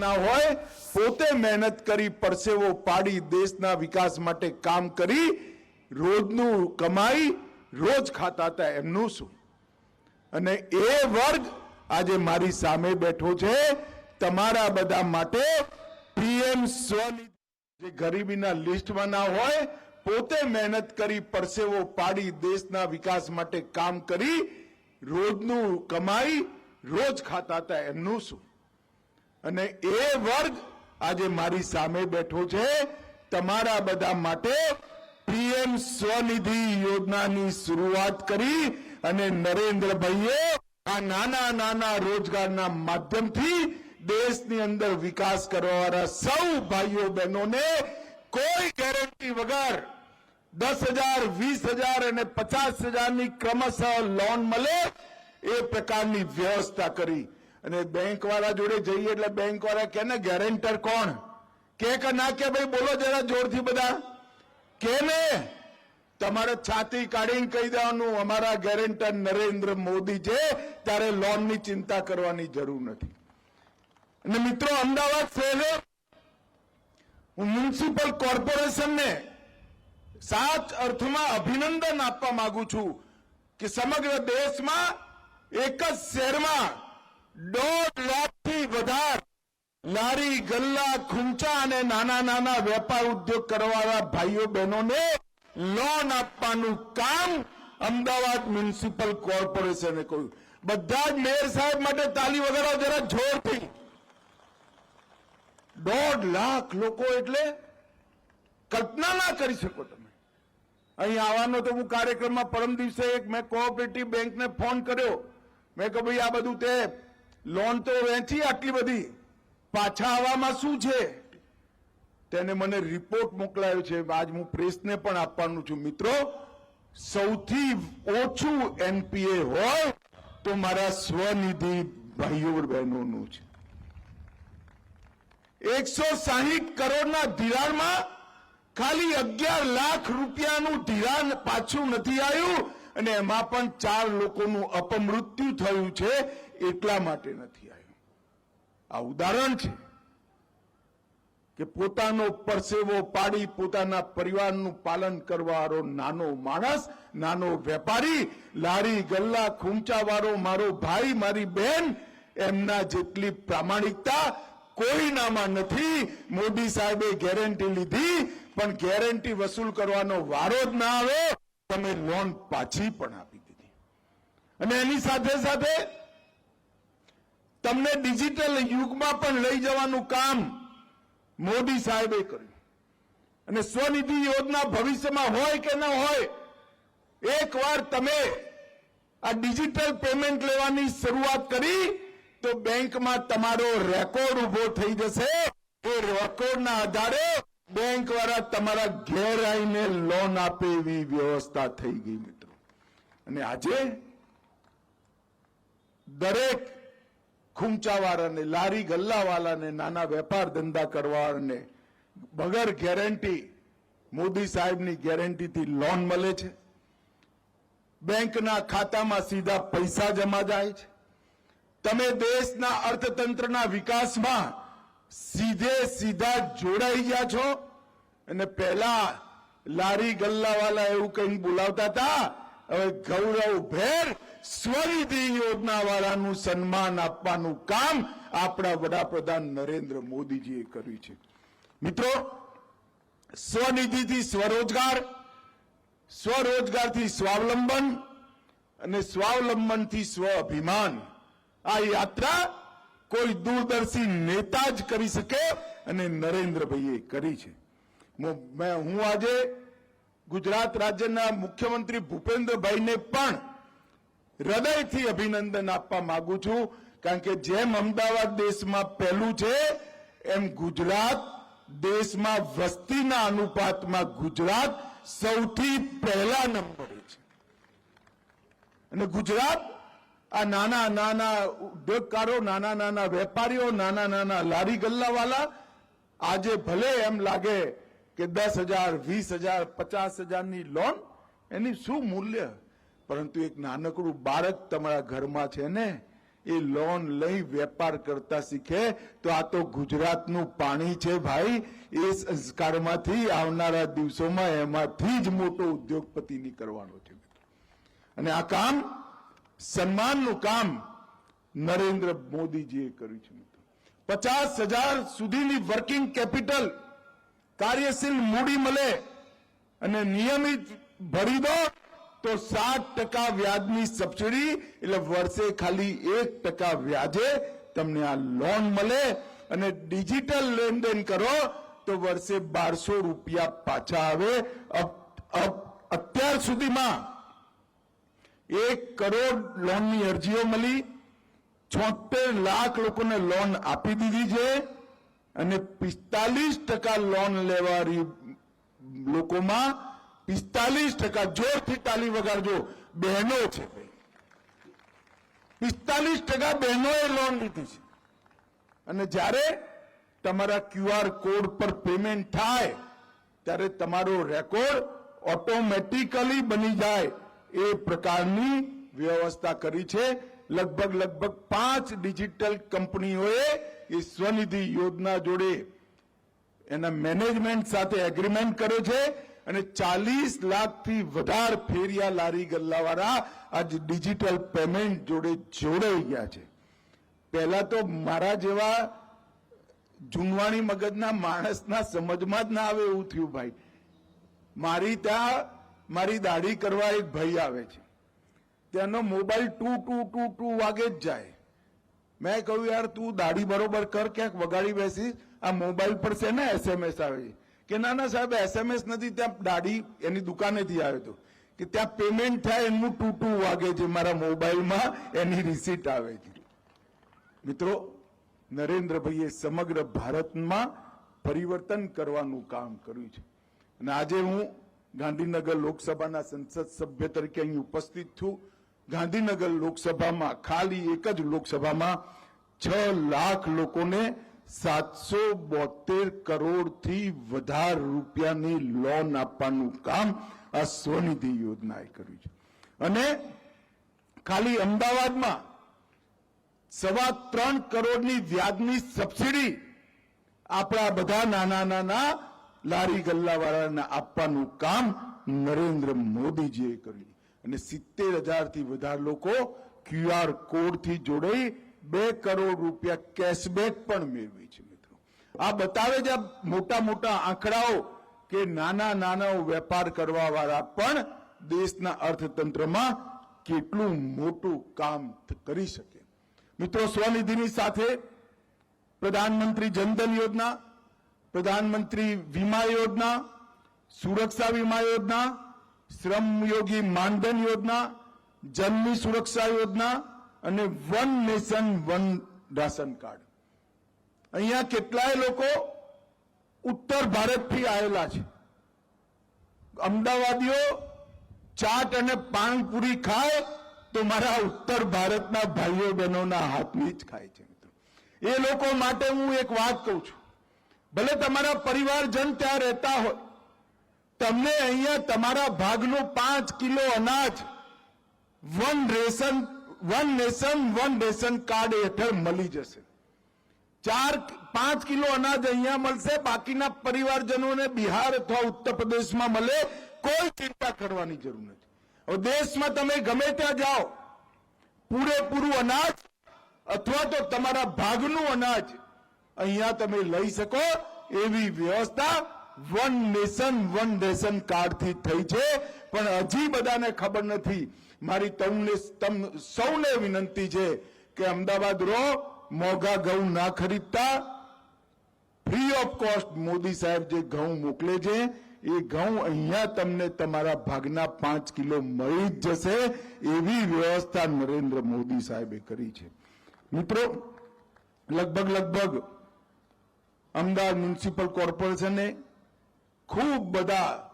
ના હોય, પોતે મહેનત કરી પરસેવો પાડી દેશના વિકાસ માટે કામ કરી, રોજનું કમાઈ, રોજ ખાતા હતા એમનું શું? અને એ વર્ગ આજે મારી સામે બેઠો છે, તમારા બધા માટે પીએમ સ્વનિધિ. જે ગરીબીના લિસ્ટમાં ના હોય, પોતે મહેનત કરી પરસેવો પાડી દેશના વિકાસ માટે કામ કરી, રોજનું કમાઈ, રોજ ખાતા હતા એમનું શું? અને એ વર્ગ આજે મારી સામે બેઠો છે તમારા બધા માટે પીએમ સ્વનિધિ યોજનાની શરૂઆત કરી અને નરેન્દ્રભાઈએ આ નાના નાના રોજગારના માધ્યમથી દેશની અંદર વિકાસ કરવાવાળા સૌ ભાઈઓ બહેનોને કોઈ ગેરંટી વગર દસ હજાર, વીસ હજાર અને પચાસ હજારની ક્રમશઃ લોન મળે એ પ્રકારની વ્યવસ્થા કરી. અને બેંક વાળા જોડે જઈએ એટલે બેંક વાળા કે ને ગેરેન્ટર કોણ? કે ના કે, ભાઈ, બોલો જરા જોરથી બધા. કે ને, તમારે છાતી કાઢીને કહી દેવાનું, અમારા ગેરેન્ટર નરેન્દ્ર મોદી છે, ત્યારે લોનની ચિંતા કરવાની જરૂર નથી. અને મિત્રો, અમદાવાદ શહેરે મ્યુનિસિપલ કોર્પોરેશનને સાચ અર્થમાં અભિનંદન આપવા માંગુ છું કે સમગ્ર દેશમાં એક જ શહેરમાં દોઢ લાખથી વધારે લારી ગલ્લા ખૂંચા અને નાના નાના વેપાર ઉદ્યોગ કરવાવાળા ભાઈઓ બહેનોને લોન આપવાનું કામ અમદાવાદ મ્યુનિસિપલ કોર્પોરેશને કહ્યું બધા જ મેયર સાહેબ માટે તાલી વગાડો, જરા જોરથી. દોઢ લાખ લોકો એટલે કલ્પના ના કરી શકો તમે. અહીં આવવાનો તો હું કાર્યક્રમમાં પરમ દિવસે એક મેં કોઓપરેટિવ બેંકને ફોન કર્યો. મેં કહ્યું, ભાઈ આ બધું તે લોન તો વેચી આટલી બધી. પાછા આવવામાં શું છે? તેને મને રિપોર્ટ મોકલાયો છે. આજ હું પ્રેસને પણ આપવાનું છું. મિત્રો, સૌથી ઓછું એનપીએ હોય તો મારા સ્વનિધિ ભાઈઓ બહેનોનું છે. એકસો સાહીઠ કરોડના ધિરાણમાં ખાલી અગિયાર લાખ રૂપિયાનું ધિરાણ પાછું નથી આવ્યું અને એમાં પણ ચાર લોકોનું અપમૃત્યુ થયું છે. એટલા માટે નથી આવ્યો. આ ઉદાહરણ છે કે પોતાનો પરસેવો પાડી પોતાના પરિવારનું પાલન કરવાવાળો નાનો માણસ, નાનો વેપારી, લારી, ગલ્લા, ખૂંચાવાળો મારો ભાઈ, મારી બહેન એમના જેટલી પ્રામાણિકતા કોઈનામાં નથી. મોદી સાહેબે ગેરંટી લીધી, પણ ગેરંટી વસૂલ કરવાનો વારો જ ના આવે તમે લોન પાછી પણ આપી દીધી. અને એની સાથે સાથે તમને ડિજિટલ યુગમાં પણ લઈ જવાનું કામ મોદી સાહેબે કર્યું. અને સ્વનિધિ યોજના ભવિષ્યમાં હોય કે ન હોય એકવાર તમે આ ડિજિટલ પેમેન્ટ લેવાની શરૂઆત કરી, તો બેંકમાં તમારો રેકોર્ડ ઊભો થઈ જશે. એ રેકોર્ડના આધારે બેંક વાળા તમારા ઘેર આવીને લોન આપે એવી વ્યવસ્થા થઈ ગઈ મિત્રો. અને આજે દરેક ખૂંચાવાળાને લારી ગલ્લાવાળાને, નાના વેપાર ધંધા કરવાને વગર ગેરંટી મોદી સાહેબની ગેરંટીથી લોન મળે છે. બેંકના ખાતામાં સીધા પૈસા જમા જાય છે. તમે દેશના અર્થતંત્રના વિકાસમાં સીધે સીધા જોડાઈ ગયા છો. અને પહેલા લારી ગલ્લાવાલા એવું કઈ બોલાવતા હતા? હવે ગૌરવ ભેર સ્વનિધિ યોજના વાળાનું સન્માન આપવાનું કામ આપણા વડાપ્રધાન નરેન્દ્ર મોદીજીએ કર્યું છે. મિત્રો, સ્વનિધિથી સ્વરોજગાર, સ્વરોજગારથી સ્વાવલંબન અને સ્વાવલંબનથી સ્વ અભિમાન આ યાત્રા કોઈ દૂરદર્શી નેતા જ કરી શકે અને નરેન્દ્રભાઈએ કરી છે. હું આજે ગુજરાત રાજ્યના મુખ્યમંત્રી ભૂપેન્દ્રભાઈને પણ હૃદયથી અભિનંદન આપવા માંગુ છું, કારણ કે જેમ અમદાવાદ દેશમાં પહેલું છે, એમ ગુજરાત દેશમાં વસ્તીના અનુપાતમાં ગુજરાત સૌથી પહેલા નંબરે છે. અને ગુજરાત આ નાના નાના ઉદ્યોગકારો, નાના નાના વેપારીઓ, નાના નાના લારી ગલ્લાવાલા, આજે ભલે એમ લાગે કે દસ હજાર, વીસ હજાર, પચાસ હજારની લોન, એની શું મૂલ્ય? પરંતુ એક નાનકડું બાળક તમારા ઘરમાં છે ને, એ લોન લઈ વેપાર કરતા શીખે, તો આ તો ગુજરાતનું પાણી છે ભાઈ. એ સંસ્કારમાંથી આવનારા દિવસોમાં એમાંથી જ મોટો ઉદ્યોગપતિ નીકળવાનો છે. અને આ કામ, સન્માનનું કામ નરેન્દ્ર મોદીજીએ કર્યું છે મિત્રો. પચાસ હજાર સુધીની વર્કિંગ કેપિટલ કાર્યશીલ મૂડી મળે અને નિયમિત ભરી દો. તો સાત ટકા વ્યાજની સબસિડી એટલે વર્ષે ખાલી એક ટકા વ્યાજે તમને આ લોન મળે અને ડિજિટલ લેનદેન કરો તો વર્ષે બારસો રૂપિયા પાછા આવે. અત્યાર સુધીમાં એક કરોડ લોનની અરજીઓ મળી. છોતેર લાખ લોકોને લોન આપી દીધી છે અને પિસ્તાલીસ ટકા લોન લેવારી લોકોમાં પિસ્તાલીસ ટકા જોરથી તાલી વગાડજો. બહેનો છે પિસ્તાલીસ ટકા બહેનોએ લોન લીધી છે. અને જ્યારે તમારા ક્યુઆર કોડ પર પેમેન્ટ થાય, ત્યારે તમારો રેકોર્ડ ઓટોમેટિકલી બની જાય. એ પ્રકારની વ્યવસ્થા કરી છે. લગભગ લગભગ પાંચ ડિજિટલ કંપનીઓએ એ સ્વનિધિ યોજના જોડે એના મેનેજમેન્ટ સાથે એગ્રીમેન્ટ કર્યો છે. અને ચાલીસ લાખથી વધારે ફેરિયા લારી ગલ્લાવાળા આજ ડિજિટલ પેમેન્ટ જોડે જોડાઈ ગયા છે. પહેલા તો મારા જેવા જુનવાણી મગજના માણસના સમજમાં જ ના આવે એવું થયું ભાઈ. મારી ત્યાં મારી દાઢી કરવા એક ભાઈ આવે છે. ત્યાંનો mobile two two two two વાગે જ જાય. મેં કહ્યું, યાર, તું દાઢી બરોબર કર, ક્યાંક વગાડી બેસીશ. આ મોબાઈલ પર છે ને એસએમએસ આવે છે. કે ના સાહેબ એસએમએસ નથી, ત્યાં દાઢી એની દુકાનેથી આવ્યો હતો. કે ત્યાં પેમેન્ટ થાય એનું ટુ વાગે છે મારા મોબાઈલમાં, એની રિસીટ આવે છે. મિત્રો, નરેન્દ્રભાઈએ સમગ્ર ભારતમાં પરિવર્તન કરવાનું કામ કર્યું છે. અને આજે હું ગાંધીનગર લોકસભાના સંસદ સભ્ય તરીકે અહીં ઉપસ્થિત છું. ગાંધીનગર લોકસભામાં ખાલી એક જ લોકસભામાં છ લાખ લોકોને સાતસો બોતેર કરોડથી વધારે રૂપિયાની લોન આપવાનું કામ આ સ્વનિધિ યોજનાએ કર્યું છે. અને ખાલી અમદાવાદમાં સવા ત્રણ કરોડની વ્યાજની સબસિડી આપણા બધા નાના નાના લારી ગલ્લાવાળાને આપવાનું કામ નરેન્દ્ર મોદીજીએ કર્યું. અને સિત્તેર હજારથી વધારે લોકો ક્યુઆર કોડથી જોડાઈ બે કરોડ રૂપિયા કેશબેક પણ મેળવી છે મિત્રો. આ બતાવે છે મોટા મોટા આંકડાઓ કે નાના નાના વેપાર કરવા વાળા પણ દેશના અર્થતંત્રમાં કેટલું મોટું કામ કરી શકે. મિત્રો, સ્વનિધિની સાથે પ્રધાનમંત્રી જનધન યોજના, પ્રધાનમંત્રી વીમા યોજના, સુરક્ષા વીમા યોજના શ્રમયોગી માનધન યોજના જન્મી સુરક્ષા યોજના અને one nation, one ration card. અહીંયા કેટલાય લોકો ઉત્તર ભારતથી આવેલા છે. અમદાવાદીઓ ચાટ અને પાનપુરી ખાય તો મારા ઉત્તર ભારતના ભાઈઓ બહેનોના હાથની જ ખાય છે મિત્રો. એ લોકો માટે હું એક વાત કહું છું. ભલે તમારા પરિવારજન ત્યાં રહેતા હોય, તમને અહીંયા તમારા ભાગનું પાંચ કિલો અનાજ one ration one nation one ration card હેઠળ મળી જશે. ચાર, પાંચ કિલો અનાજ અહીંયા મળશે, બાકીના પરિવારજનોને બિહાર અથવા ઉત્તર પ્રદેશમાં મળે, કોઈ ચિંતા કરવાની જરૂર નથી. હવે દેશમાં તમે ગમે ત્યાં જાઓ, પૂરેપૂરું અનાજ અથવા તો તમારા ભાગનું અનાજ અહીંયા તમે લઈ શકો, એવી વ્યવસ્થા વન નેશન વન રેશન કાર્ડથી થઈ છે. પણ હજી બધાને ખબર નથી મારી તમને સૌને વિનંતી છે કે અમદાવાદ રો મોંઘા ઘઉં ના ખરીદતા. ફ્રી ઓફ કોસ્ટ મોદી સાહેબ જે ઘઉં મોકલે છે, એ ઘઉં અહીંયા તમને તમારા ભાગના પાંચ કિલો મળી જ જશે એવી વ્યવસ્થા નરેન્દ્ર મોદી સાહેબે કરી છે. મિત્રો, લગભગ લગભગ અમદાવાદ મ્યુનિસિપલ કોર્પોરેશને ખૂબ બધા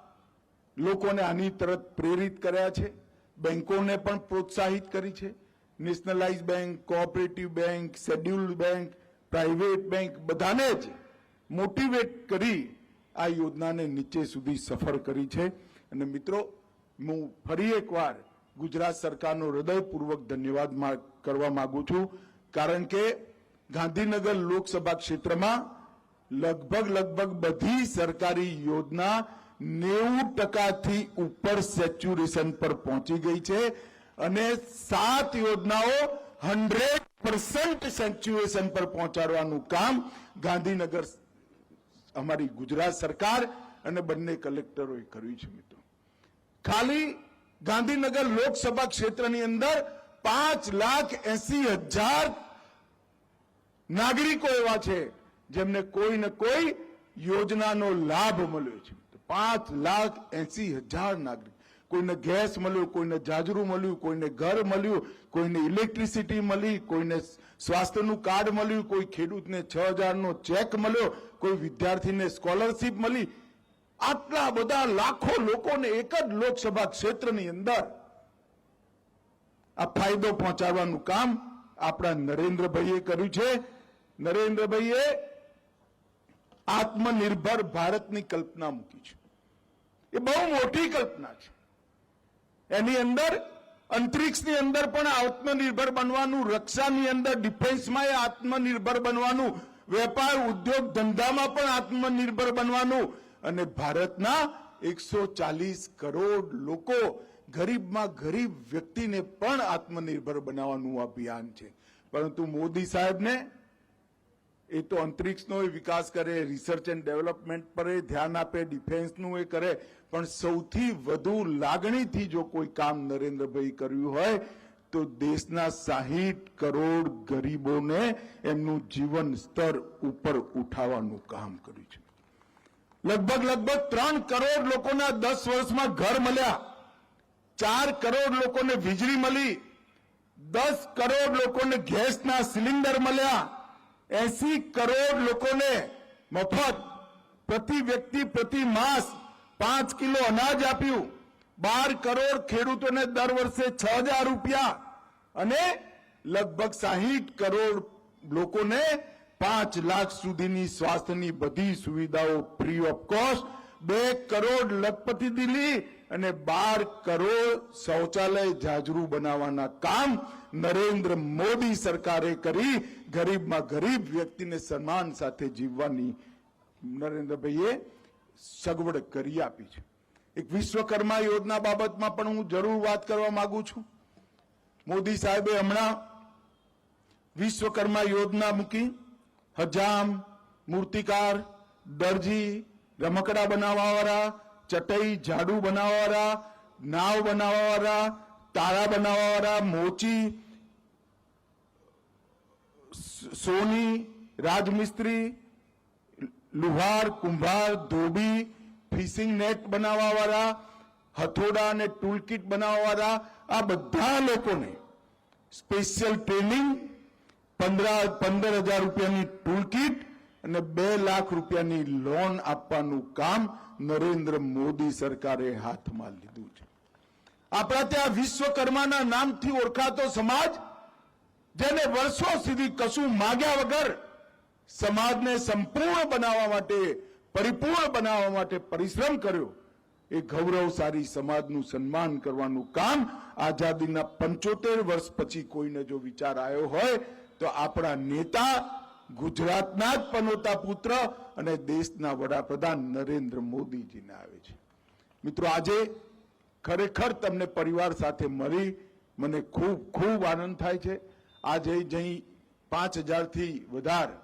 લોકોને આની તરફ પ્રેરિત કર્યા છે. બેંકોને પણ પ્રોત્સાહિત કરી છે. Nationalise bank, cooperative bank, scheduled bank, private bank, બધાને જ મોટિવેટ કરી આ યોજનાને નીચે સુધી સફળ કરી છે. અને મિત્રો, હું ફરી એકવાર ગુજરાત સરકારનો હૃદયપૂર્વક ધન્યવાદ કરવા માંગુ છું. કારણ કે ગાંધીનગર લોકસભા ક્ષેત્રમાં લગભગ લગભગ બધી સરકારી યોજના નેવું ટકાથી ઉપર સેચ્યુરેશન પર પહોંચી ગઈ છે અને સાત યોજનાઓ હંડ્રેડ પર્સન્ટ સેચ્યુએશન પર પહોંચાડવાનું કામ ગાંધીનગર અમારી ગુજરાત સરકાર અને બંને કલેક્ટરોએ કર્યું છે મિત્રો. ખાલી ગાંધીનગર લોકસભા ક્ષેત્રની અંદર પાંચ લાખ એસી હજાર નાગરિકો એવા છે જેમને કોઈ ને કોઈ યોજનાનો લાભ મળ્યો છે. પાંચ લાખ એસી હજાર નાગરિક. કોઈને ગેસ મળ્યું, કોઈને જાજરું મળ્યું, કોઈને ઘર મળ્યું, કોઈને ઇલેક્ટ્રિસિટી મળી, કોઈને સ્વાસ્થ્યનું કાર્ડ મળ્યું, કોઈ ખેડૂતને છ હજારનો ચેક મળ્યો, કોઈ વિદ્યાર્થીને સ્કોલરશીપ મળી. આટલા બધા લાખો લોકોને એક જ લોકસભા ક્ષેત્રની અંદર આ ફાયદો પહોંચાડવાનું કામ આપણા નરેન્દ્રભાઈએ કર્યું છે. નરેન્દ્રભાઈએ આત્મનિર્ભર ભારતની કલ્પના મૂકી છે. એ બહુ મોટી કલ્પના છે. એની અંદર, અંતરિક્ષની અંદર પણ આત્મનિર્ભર બનવાનું, રક્ષાની અંદર, ડિફેન્સમાં એ આત્મનિર્ભર બનવાનું, વેપાર, ઉદ્યોગ, ધંધામાં પણ આત્મનિર્ભર બનવાનું અને ભારતના એકસો ચાલીસ કરોડ લોકો ગરીબમાં ગરીબ વ્યક્તિને પણ આત્મનિર્ભર બનાવવાનું અભિયાન છે. પરંતુ મોદી સાહેબને એ તો અંતરિક્ષનો એ વિકાસ કરે રિસર્ચ એન્ડ ડેવલપમેન્ટ પર એ ધ્યાન આપે ડિફેન્સનું એ કરે. પણ સૌથી વધુ લાગણીથી જો કોઈ કામ નરેન્દ્રભાઈ કર્યું હોય, તો દેશના સાહીઠ કરોડ ગરીબોને એમનું જીવન સ્તર ઉપર ઉઠાવવાનું કામ કર્યું છે. લગભગ લગભગ ત્રણ કરોડ લોકોના દસ વર્ષમાં ઘર મળ્યા. ચાર કરોડ લોકોને વીજળી મળી. દસ કરોડ લોકોને ગેસના સિલિન્ડર મળ્યા. એસી કરોડ લોકોને મફત પ્રતિ વ્યક્તિ પ્રતિ માસ પાંચ કિલો અનાજ આપ્યું. બાર કરોડ ખેડૂતોને દર વર્ષે છ હજાર રૂપિયા અને લગભગ સાહીઠ કરોડ લોકોને પાંચ લાખ સુધીની સ્વાસ્થ્યની બધી સુવિધાઓ ફ્રી ઓફ કોસ્ટ બે કરોડ લખપતિ દિલ્હી અને બાર કરોડ શૌચાલય જાજરૂ બનાવવાના કામ નરેન્દ્ર મોદી સરકારે કરી. ગરીબમાં ગરીબ વ્યક્તિને સન્માન સાથે જીવવાની નરેન્દ્રભાઈએ સગવડ કરી આપી છે. એક વિશ્વકર્મા યોજના બાબતમાં પણ હું જરૂર વાત કરવા માંગુ છું. મોદી સાહેબે હમણાં વિશ્વકર્મા યોજના મૂકી. હજામ, મૂર્તિકાર, દરજી, રમકડા બનાવવાવાળા ચટઈ ઝાડુ બનાવવાવાળા, નાવ બનાવવાવાળા, તારા બનાવવાવાળા, મોચી સોની, રાજમિસ્ત્રી, લુહાર, કુંભાર, ધોબી, ફિશિંગ નેટ બનાવવાવાળા, હથોડા અને ટૂલકીટ બનાવવાવાળા, આ બધા લોકોને સ્પેશિયલ ટ્રેનિંગ, પંદર પંદર હજાર રૂપિયાની ટૂલકીટ અને બે લાખ રૂપિયાની લોન આપવાનું કામ નરેન્દ્ર મોદી સરકારે હાથમાં લીધું છે. આપણા ત્યાં વિશ્વકર્માના નામથી ઓળખાતો સમાજ, જેને વર્ષો સુધી કશું માગ્યા વગર સમાજને સંપૂર્ણ બનાવવા માટે, પરિપૂર્ણ બનાવવા માટે પરિશ્રમ કર્યો, એ ગૌરવશાળી સમાજનું સન્માન કરવાનું કામ આઝાદીના પંચોતેર વર્ષ પછી કોઈને જો વિચાર આવ્યો હોય, તો આપણા નેતા ગુજરાતના જ પનોતા પુત્ર અને દેશના વડાપ્રધાન નરેન્દ્ર મોદીજીને આવે છે. મિત્રો, આજે ખરેખર તમને પરિવાર સાથે મળી મને ખૂબ ખૂબ આનંદ થાય છે. આજે જઈ પાંચ હજારથી વધારે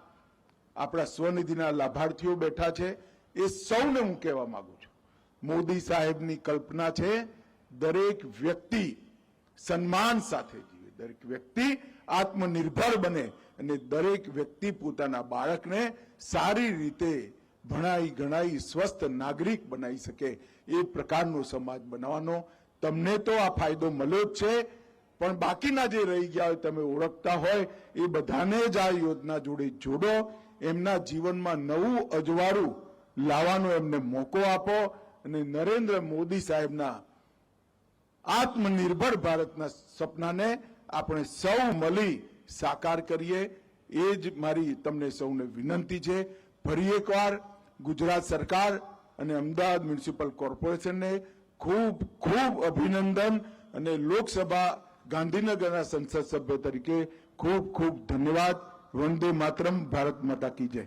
આપણા સ્વનિધિના લાભાર્થીઓ બેઠા છે. એ સૌને હું કહેવા માંગુ છું. મોદી સાહેબની કલ્પના છે, દરેક વ્યક્તિ સન્માન સાથે જીવે. દરેક વ્યક્તિ આત્મનિર્ભર બને. અને દરેક વ્યક્તિ પોતાના બાળકને સારી રીતે ભણાઈ ગણાઈ સ્વસ્થ નાગરિક બનાવી શકે એ પ્રકારનો સમાજ બનાવવાનો. તમને તો આ ફાયદો મળ્યો જ છે, પણ બાકીના જે રહી ગયા હોય, તમે ઓળખતા હોય, એ બધાને જ આ યોજના જોડે જોડો. એમના જીવનમાં નવું અજવાળું લાવવાનો એમને મોકો આપો અને નરેન્દ્ર મોદી સાહેબના આત્મનિર્ભર ભારતના સપનાને આપણે સૌ મળી સાકાર કરીએ, એ જ મારી તમને સૌને વિનંતી છે. ફરી એકવાર ગુજરાત સરકાર અને અમદાવાદ મ્યુનિસિપલ કોર્પોરેશનને ખૂબ ખૂબ અભિનંદન અને લોકસભા ગાંધીનગરના સંસદ સભ્ય તરીકે ખૂબ ખૂબ ધન્યવાદ. વંદે માતરમ, ભારત માતા કી જય.